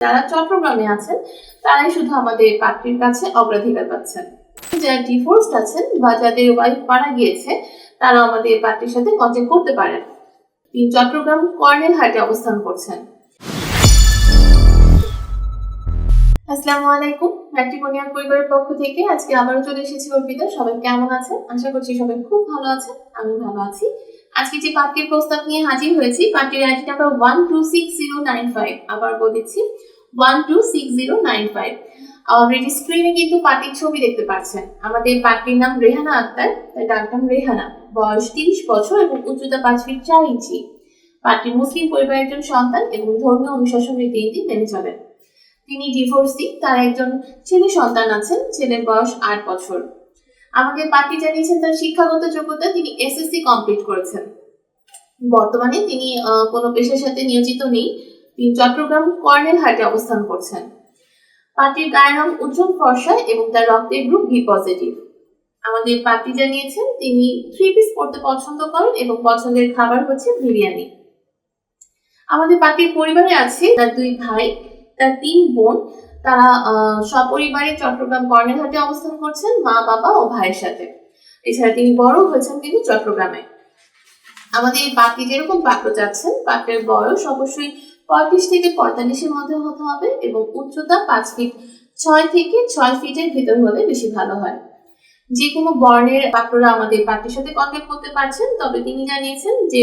যারা চট্টগ্রামে আছেন, তারাই শুধু আমাদের পাত্রীর কাছে অগ্রাধিকার পাচ্ছেন। যারা ডিভোর্সড আছেন বা যাদের ওয়াইফ মারা গিয়েছে, তারা আমাদের পাত্রীর সাথে কন্ট্যাক্ট করতে পারেন। তিনি চট্টগ্রাম কর্নেল হাটে অবস্থান করছেন। আসসালামু আলাইকুম। ম্যাট্রিমোনিয়াল পরিবারের পক্ষ থেকে আজকে আবারও চলে এসেছি অর্পিতা। সবাই কেমন আছেন? আশা করছি সবাই খুব ভালো আছেন আমি ভালো আছি। আজকে যে পার্টির প্রস্তাব নিয়ে হাজির হয়েছি, পার্টির ID number one two six zero nine five আবার বলেছি one two six zero nine five already স্ক্রিনে কিন্তু পার্টির ছবি দেখতে পাচ্ছেন। আমাদের পার্টির নাম রেহানা আক্তার তাই ডাক নাম রেহানা। বয়স তিরিশ বছর এবং উচ্চতা পাঁচ ফিট চার ইঞ্চি। পার্টির মুসলিম পরিবারের একজন সন্তান এবং ধর্মীয় অনুশাসন রীতিনীতি মেনে চলেন। তিনি ডিভোর্স ডিভোর্সি তার একজন ছেলে সন্তান আছেন, ছেলের বয়স আট বছর। আমাদের পার্টি জানিয়েছেন তার শিক্ষাগত যোগ্যতা, তিনি এসএসসি কমপ্লিট করেছেন। বর্তমানে তিনি কোনো পেশার সাথে নিয়োজিত নেই। তিনি চট্টগ্রাম কর্নেল হাটে অবস্থান করছেন। পার্টির গায়ের রং উজ্জ্বল, ফর্সা এবং তার রক্তের গ্রুপ বি পজিটিভ আমাদের পার্টি জানিয়েছেন, তিনি থ্রি পিস পড়তে পছন্দ করেন এবং পছন্দের খাবার হচ্ছে বিরিয়ানি। আমাদের পার্টির পরিবারে আছে তার দুই ভাই তার তিন বোন, তারা সপরিবারে চট্টগ্রাম কর্নেলহাটে অবস্থান করছেন মা, বাবা ও ভাইয়ের সাথে। এছাড়া তিনি বড় হয়েছেন কিন্তু চট্টগ্রামে। আমাদের এই পাত্রী যেরকম পাত্র চাচ্ছেন পাত্রের বয়স অবশ্যই পঁয়ত্রিশ থেকে পঁয়তাল্লিশের মধ্যে হতে হবে এবং উচ্চতা পাঁচ ফিট ছয় থেকে ছয় ফিটের ভিতর হলে বেশি ভালো হয়। যে কোনো বর্ণের পাত্ররা আমাদের পাত্রের সাথে কন্ট্যাক্ট করতে পারছেন, তবে তিনি জানিয়েছেন যে,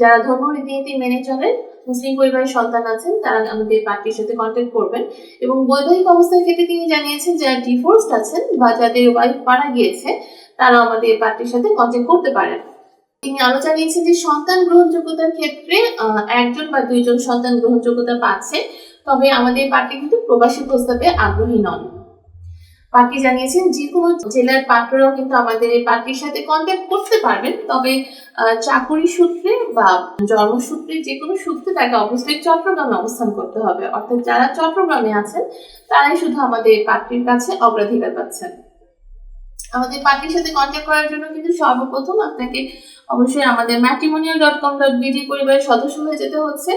যারা ধর্ম রীতিনীতি মেনে চলেন মুসলিম পরিবারের সন্তান আছেন, তারা আমাদের পার্টির সাথে কন্ট্যাক্ট করবেন। এবং বৈবাহিক অবস্থার ক্ষেত্রে তিনি জানিয়েছেন, যারা ডিভোর্সড আছেন বা যাদের ওয়াইফ মারা গিয়েছে তারা আমাদের পার্টির সাথে কন্ট্যাক্ট করতে পারেন। তিনি আরও জানিয়েছেন যে সন্তান গ্রহণযোগ্যতার ক্ষেত্রে একজন বা দুইজন সন্তান গ্রহণযোগ্যতা পাচ্ছে, তবে আমাদের পার্টি কিন্তু প্রবাসী প্রস্তাবে আগ্রহী নন। পার্টি জানিয়েছেন, যে কোনো জেলার পাত্ররাও কিন্তু আমাদের এই পার্টির সাথে কন্ট্যাক্ট করতে পারবেন। তবে চাকুরি সূত্রে বা জন্মসূত্রে যে কোনো সূত্রে তাকে অবশ্যই চট্টগ্রামে অবস্থান করতে হবে। অর্থাৎ যারা চট্টগ্রামে আছেন, তারাই শুধু আমাদের পার্টির কাছে অগ্রাধিকার পাচ্ছেন। আমাদের পার্টির সাথে কন্ট্যাক্ট করার জন্য কিন্তু সর্বপ্রথম আপনাকে অবশ্যই আমাদের matrimonial dot com dot BD পরিবারের সদস্য হয়ে যেতে হচ্ছে।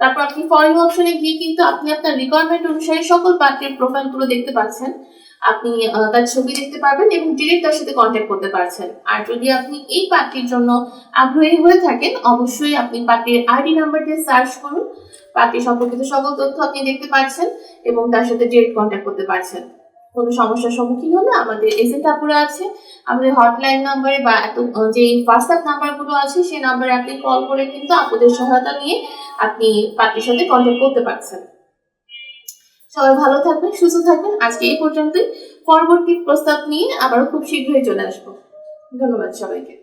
তারপর আপনি ফরেন অপশনে গিয়ে কিন্তু আপনি আপনার রিকোয়ারমেন্ট অনুসারে সকল পার্টির প্রোফাইলগুলো দেখতে পাচ্ছেন। আপনি তার ছবি দেখতে পারবেন এবং ডিরেক্ট তার সাথে কন্ট্যাক্ট করতে পারছেন। আর যদি আপনি এই পার্টির জন্য আগ্রহী হয়ে থাকেন, অবশ্যই আপনি পার্টির আইডি নাম্বার দিয়ে সার্চ করুন। পার্টি সম্পর্কিত সকল তথ্য আপনি দেখতে পাচ্ছেন এবং তার সাথে ডিরেক্ট কন্ট্যাক্ট করতে পারছেন। কোনো সমস্যার সম্মুখীন হলে আমাদের এজেন্ট আপুরা আছে। আমাদের হটলাইন নাম্বারে বা এত যে হোয়াটসঅ্যাপ নাম্বারগুলো আছে সেই নাম্বারে আপনি কল করে কিন্তু আপনাদের সহায়তা নিয়ে আপনি পার্টির সাথে কন্ট্যাক্ট করতে পারছেন। সবাই ভালো থাকবেন, সুস্থ থাকবেন। আজকে এই পর্যন্তই। পরবর্তী প্রস্তাব নিয়ে আবারও খুব শীঘ্রই চলে আসব। ধন্যবাদ সবাইকে।